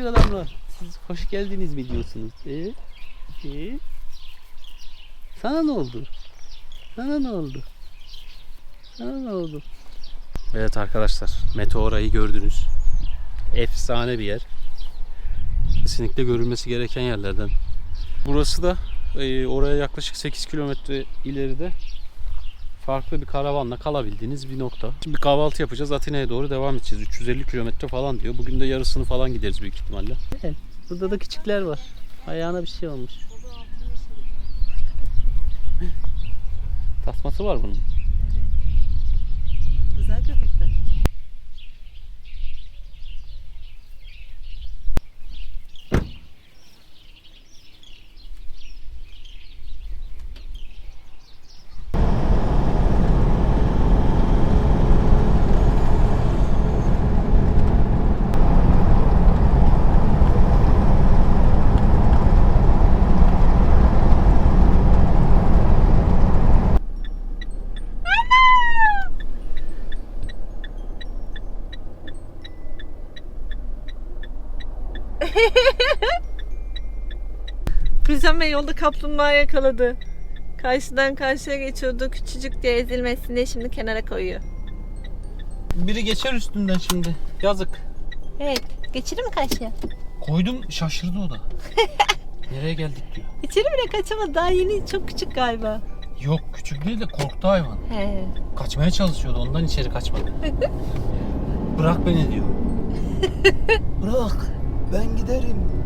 çocuk adamlar. Siz hoş geldiniz mi diyorsunuz? Ee? Ee? Sana ne oldu? Sana ne oldu? Sana ne oldu? Evet arkadaşlar, Meteora'yı gördünüz. Efsane bir yer. Kesinlikle görülmesi gereken yerlerden. Burası da e, oraya yaklaşık 8 kilometre ileride farklı bir karavanla kalabildiğiniz bir nokta. Şimdi bir kahvaltı yapacağız. Atina'ya doğru devam edeceğiz. 350 kilometre falan diyor. Bugün de yarısını falan gideriz büyük ihtimalle. Evet. Burada da küçükler var. Ayağına bir şey olmuş. Tasması var bunun. Güzel köpekler. Bey yolda kaplumbağa yakaladı. Karşıdan karşıya geçiyordu. Küçücük diye ezilmesin diye şimdi kenara koyuyor. Biri geçer üstünden şimdi. Yazık. Evet. Geçirir mi karşıya? Koydum şaşırdı o da. Nereye geldik diyor. İçeri bile kaçamadı. Daha yeni çok küçük galiba. Yok küçük değil de korktu hayvan. He. Kaçmaya çalışıyordu ondan içeri kaçmadı. Bırak beni diyor. Bırak ben giderim.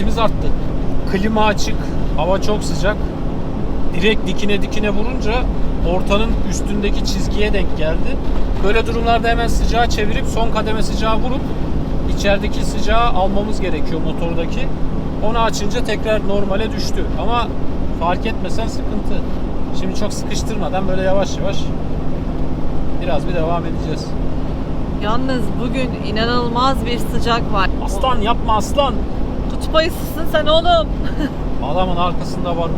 Hararetimiz arttı. Klima açık, hava çok sıcak. Direkt dikine dikine vurunca ortanın üstündeki çizgiye denk geldi. Böyle durumlarda hemen sıcağı çevirip son kademe sıcağı vurup içerideki sıcağı almamız gerekiyor motordaki. Onu açınca tekrar normale düştü. Ama fark etmesen sıkıntı. Şimdi çok sıkıştırmadan böyle yavaş yavaş biraz bir devam edeceğiz. Yalnız bugün inanılmaz bir sıcak var. Aslan yapma aslan. Kutup ayısısın sen oğlum. Adamın arkasında var.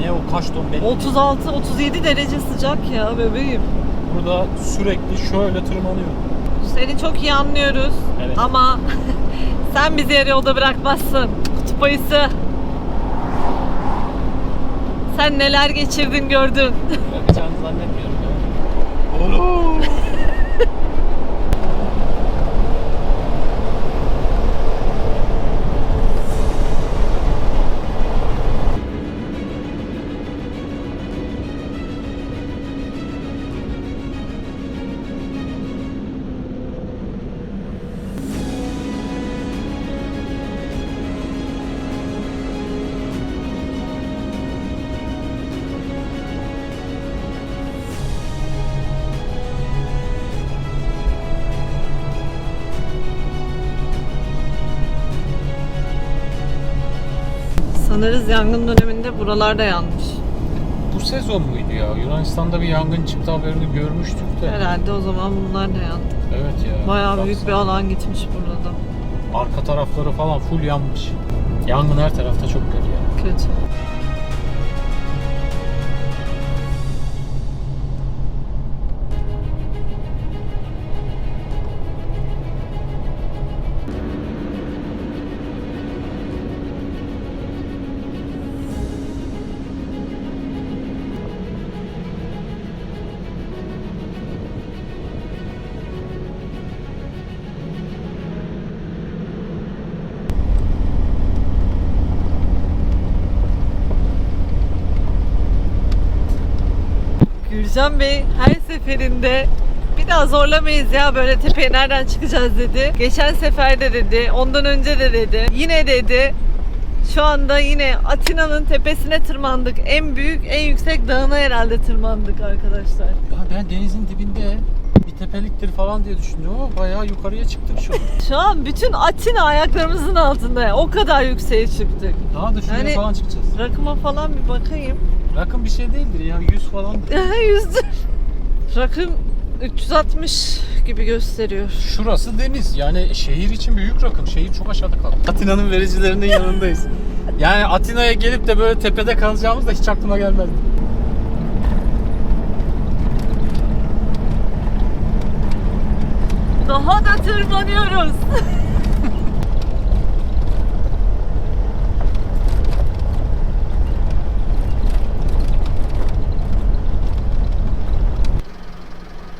Ne o kaç ton belli. 36-37 derece sıcak ya bebeğim. Burada sürekli şöyle tırmanıyor. Seni çok iyi anlıyoruz. Evet. Ama sen bizi yarı yolda bırakmazsın. Kutup ayısı. Sen neler geçirdin gördün. Bakacağını zannetmiyorum ya. Oğlum. Sanırız yangın döneminde buralarda yanmış. Bu sezon muydu ya? Yunanistan'da bir yangın çıktı haberini görmüştük de. Herhalde o zaman bunlar da yandı. Evet ya. Bayağı büyük bir Baksana. alan gitmiş burada da. Arka tarafları falan full yanmış. Yangın her tarafta çok kötü ya. Kötü. Gürcan Bey her seferinde bir daha zorlamayız ya böyle tepeye nereden çıkacağız dedi. Geçen sefer de dedi, ondan önce de dedi, yine dedi. Şu anda yine Atina'nın tepesine tırmandık. En büyük, en yüksek dağına herhalde tırmandık arkadaşlar. Ya ben denizin dibinde bir tepeliktir falan diye düşündüm ama bayağı yukarıya çıktık şu an. Şu an bütün Atina ayaklarımızın altında. O kadar yükseğe çıktık. Daha da şuraya Yani- falan çıkacağız. Rakıma falan bir bakayım. Rakım bir şey değildir ya 100 falan. Yüzdür. Rakım 360 gibi gösteriyor. Şurası deniz. Yani şehir için büyük rakım. Şehir çok aşağıda kaldı. Atina'nın vericilerinin yanındayız. Yani Atina'ya gelip de böyle tepede kalacağımız da hiç aklıma gelmezdi. Daha da tırmanıyoruz.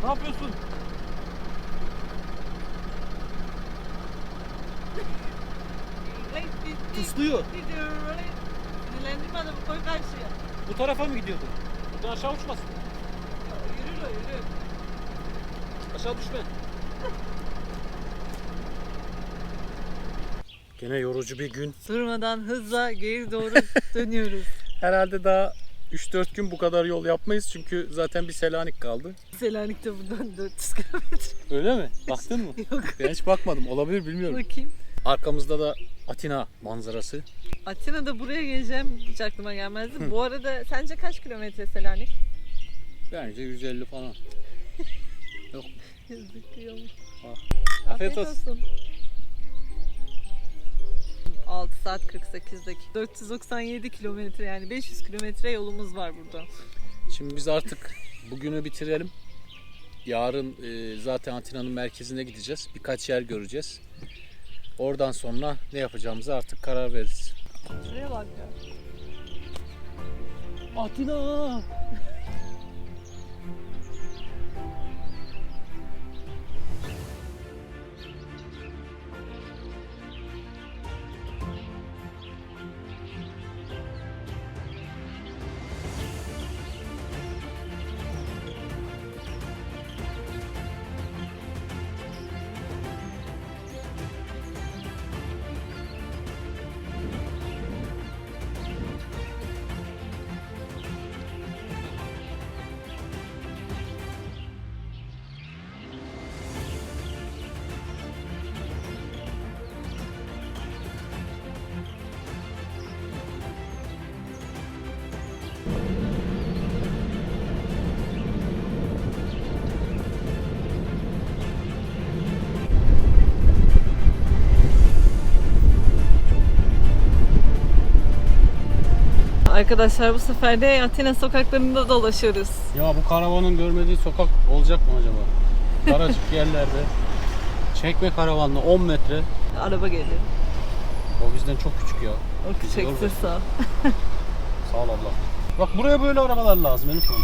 Ne yapıyorsun? Islıyor. Sinirlendirme adamı koy karşıya. Bu tarafa mı gidiyordun? Buradan aşağı uçmasın. Yürü o yürü. Aşağı düşme. Gene yorucu bir gün. Durmadan hızla geri doğru dönüyoruz. Herhalde daha 3-4 gün bu kadar yol yapmayız çünkü zaten bir Selanik kaldı. Selanik'te buradan 400 kilometre. Öyle mi? Baktın mı? Yok. Ben hiç bakmadım. Olabilir bilmiyorum. Bakayım. Arkamızda da Atina manzarası. Atina'da buraya geleceğim hiç aklıma gelmezdi. Bu arada sence kaç kilometre Selanik? Bence 150 falan. Yok. Zıkıyormuş. Afiyet olsun. 6 saat 48 dakika. 497 kilometre yani 500 kilometre yolumuz var burada. Şimdi biz artık bugünü bitirelim. Yarın e, zaten Atina'nın merkezine gideceğiz. Birkaç yer göreceğiz. Oradan sonra ne yapacağımızı artık karar veririz. Şuraya bak ya. Atina! Arkadaşlar bu sefer de Atina sokaklarında dolaşıyoruz. Ya bu karavanın görmediği sokak olacak mı acaba? Daracık yerlerde. Çekme karavanla 10 metre. Araba geliyor. O bizden çok küçük ya. O Bizi küçük yoracak. sağ. Sağ ol abla. Bak buraya böyle arabalar lazım Elif Hanım.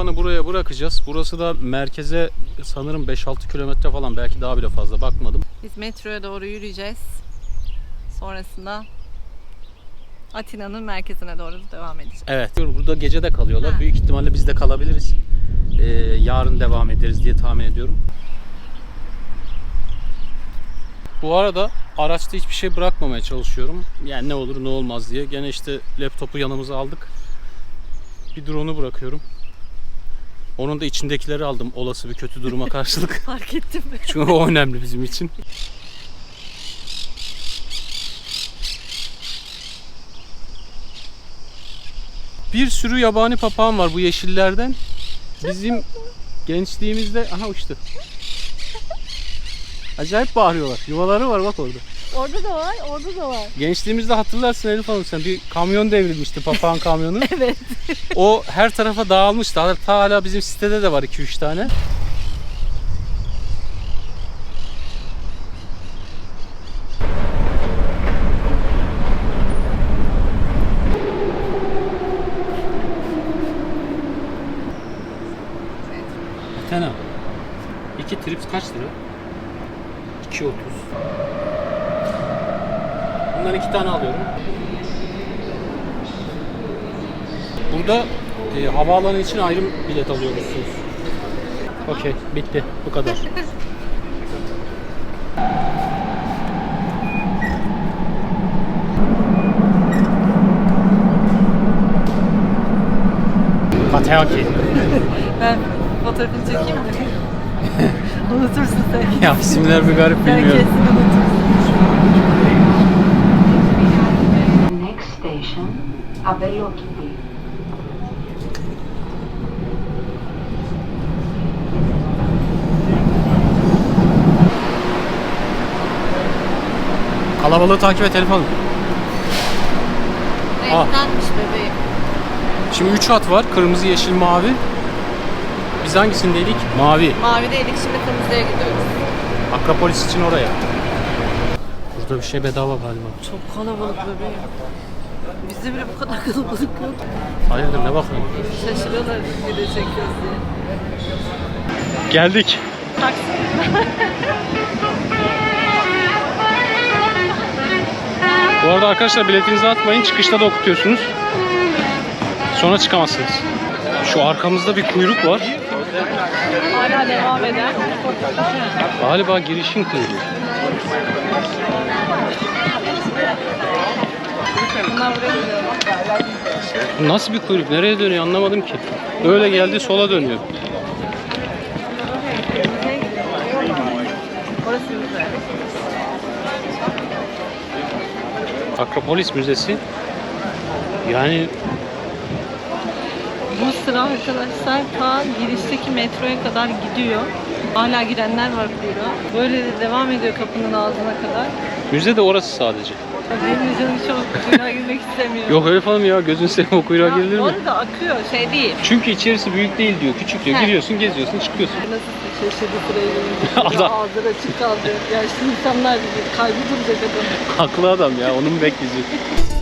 Karavanı buraya bırakacağız. Burası da merkeze sanırım 5-6 kilometre falan belki daha bile fazla bakmadım. Biz metroya doğru yürüyeceğiz. Sonrasında Atina'nın merkezine doğru devam edeceğiz. Evet. Burada gece de kalıyorlar. Ha. Büyük ihtimalle biz de kalabiliriz. Ee, yarın devam ederiz diye tahmin ediyorum. Bu arada araçta hiçbir şey bırakmamaya çalışıyorum. Yani ne olur ne olmaz diye. Gene işte laptopu yanımıza aldık. Bir drone'u bırakıyorum. Onun da içindekileri aldım olası bir kötü duruma karşılık. Fark ettim. Çünkü o önemli bizim için. Bir sürü yabani papağan var bu yeşillerden. Bizim gençliğimizde aha uçtu. Acayip bağırıyorlar. Yuvaları var bak orada. Orada da var, orada da var. Gençliğimizde hatırlarsın Elif Hanım sen bir kamyon devrilmişti papağan kamyonu. Evet. O her tarafa dağılmıştı. Hatta hala bizim sitede de var 2-3 tane. Athena. 2 trips kaç lira? 2.30. Bundan iki tane alıyorum. Burada e, havaalanı için ayrı bilet alıyormuşsunuz. Okey, bitti. Bu kadar. Kateaki. Ben fotoğrafını çekeyim mi? Unutursun sen. Ya isimler bir garip bilmiyorum. kesin unutursun. Abelokipi. Kalabalığı takip et telefon. Renklenmiş bebeğim. Şimdi 3 hat var. Kırmızı, yeşil, mavi. Biz hangisindeydik? Mavi. Mavi değilik şimdi kırmızıya gidiyoruz. Akropolis için oraya. Burada bir şey bedava galiba. Çok kalabalık bebeğim. Bizde bile bu kadar kalabalık yok. Hayırdır ne bakıyorsun? Şaşırıyorlar video çekiyoruz diye. Geldik. Bu arada arkadaşlar biletinizi atmayın. Çıkışta da okutuyorsunuz. Sonra çıkamazsınız. Şu arkamızda bir kuyruk var. Hala devam eden. Galiba girişin kuyruğu. Nasıl bir kuyruk? Nereye dönüyor anlamadım ki. Öyle geldi sola dönüyor. Akropolis Müzesi. Yani Bu sıra arkadaşlar ta girişteki metroya kadar gidiyor. Hala girenler var kuyruğa. Böyle de devam ediyor kapının ağzına kadar. müze de orası sadece. Benim canım çok kuyruğa girmek istemiyor. Yok öyle falan ya gözün seveyim o kuyruğa Ya, girilir mi? arada akıyor şey değil. Çünkü içerisi büyük değil diyor, küçük diyor. He. Giriyorsun, geziyorsun, çıkıyorsun. Nasıl şaşırdı sıraya gelince. Adam- Ağzları açık kaldı. Yaşlı insanlar kalbi duracak adam. Haklı adam ya, onu mu bekleyecek?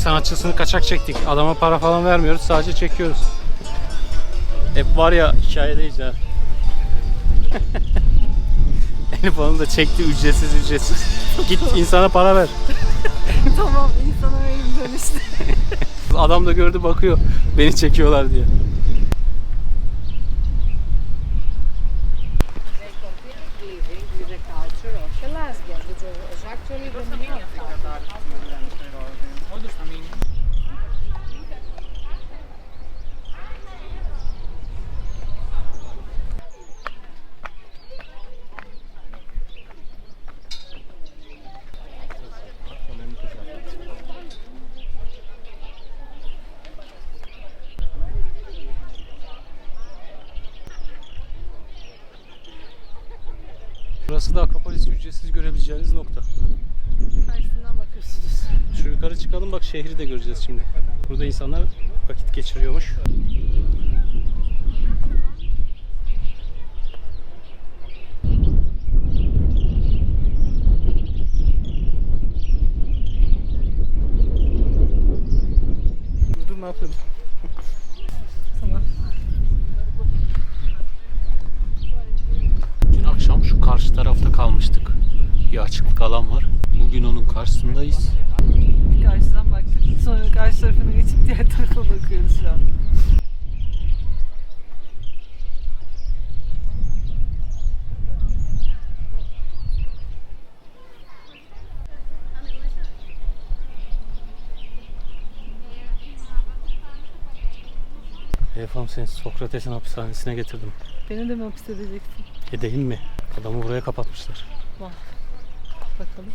sanatçısını kaçak çektik. Adama para falan vermiyoruz, sadece çekiyoruz. Hep var ya hikayedeyiz ya. Elif Hanım da çekti ücretsiz ücretsiz. Git insana para ver. tamam insana verim dönüştü. Adam da gördü bakıyor beni çekiyorlar diye. Burası da Akropolis'i ücretsiz görebileceğiniz nokta. Karşısından bakıyorsunuz. Şu yukarı çıkalım bak şehri de göreceğiz şimdi. Burada insanlar vakit geçiriyormuş. Dur dur ne yapıyorsun? Tamam. Dün akşam şu karşı tarafta kalmıştık. Açıklık alan var. Bugün onun karşısındayız. Bir karşıdan baktık. Sonra karşı tarafına geçip diğer tarafa bakıyoruz şu an. Efendim seni Sokrates'in hapishanesine getirdim. Beni de mi hapis edeceksin? Edeyim mi? Adamı buraya kapatmışlar. Bakalım.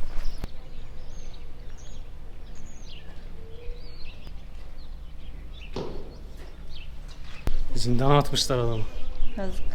Zindana atmışlar adamı. Yazık.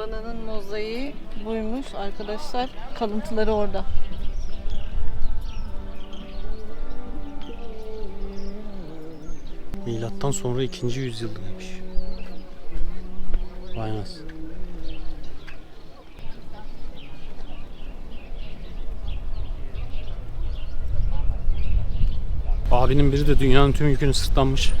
Zamanının mozaiği buymuş arkadaşlar. Kalıntıları orada. Milattan sonra 2. yüzyıldaymış. Vay nasıl. Abinin biri de dünyanın tüm yükünü sırtlanmış.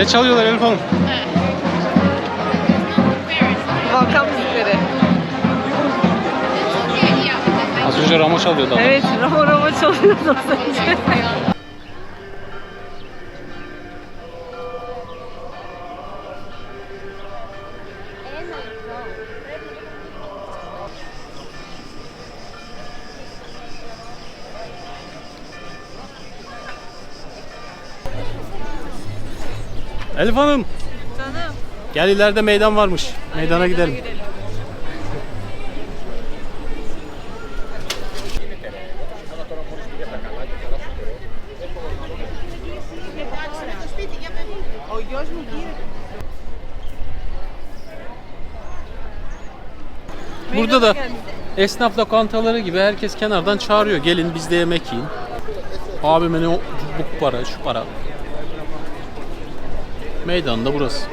Ne çalıyorlar Elif Hanım? Balkan müzikleri. Az önce Ramo çalıyordu adam. Evet, Ramo Ramo çalıyordu az önce. Elif Hanım Canım. gel ileride meydan varmış. Meydana gidelim. Burada da esnaf lokantaları gibi herkes kenardan çağırıyor. Gelin biz de yemek yiyin. Abime ne bu para, şu para. Meydan da burası.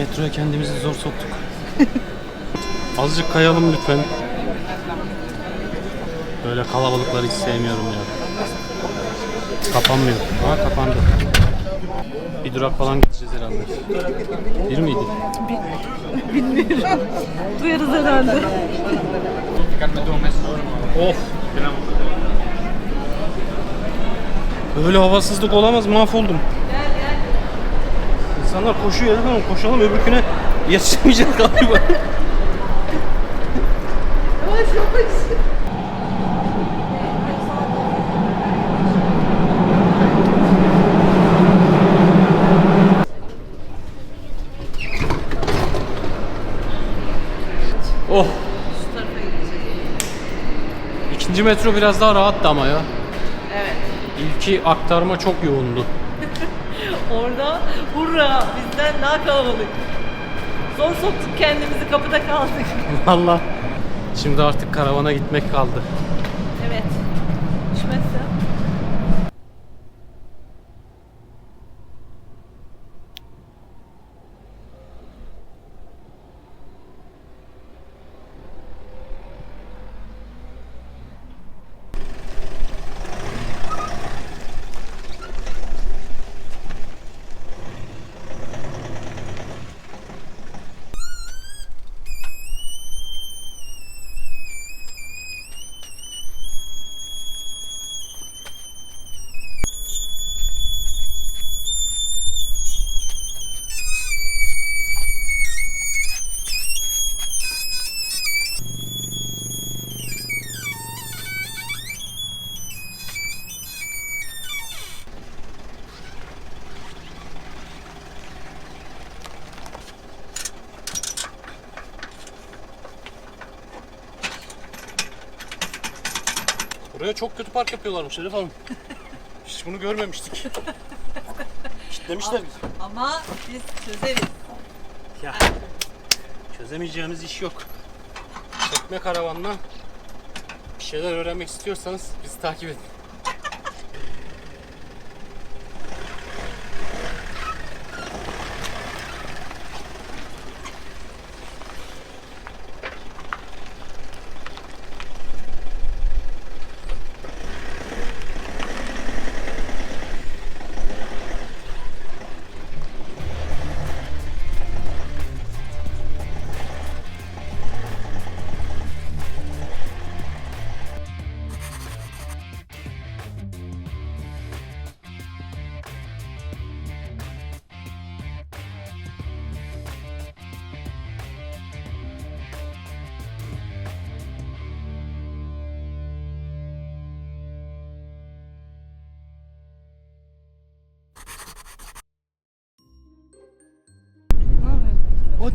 Metroya kendimizi zor soktuk. Azıcık kayalım lütfen. Böyle kalabalıkları hiç sevmiyorum ya. Kapanmıyor. Ha kapandı. Bir durak falan gideceğiz herhalde. Bir miydi? Duyarız herhalde. Of. Böyle havasızlık olamaz mahvoldum. İnsanlar koşuyor ya tamam koşalım öbürküne yetişemeyeceğiz galiba. Oh. İkinci metro biraz daha rahattı ama ya. Evet. İlki aktarma çok yoğundu. Orada hurra bizden daha kalabalık. Zor soktuk kendimizi kapıda kaldık. Valla. Şimdi artık karavana gitmek kaldı. Buraya çok kötü park yapıyorlarmış Elif Hanım. Hiç bunu görmemiştik. Kitlemişler bizi. Ama biz çözeriz. Ya çözemeyeceğimiz iş yok. Çekme karavanla bir şeyler öğrenmek istiyorsanız bizi takip edin.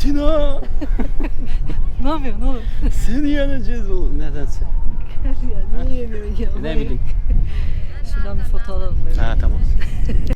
Atina! Ne yapıyorsun oğlum? Seni yeneceğiz oğlum. Nedense. ya niye yemiyorsun ya? Ne bileyim. Şuradan bir foto alalım. Ha tamam.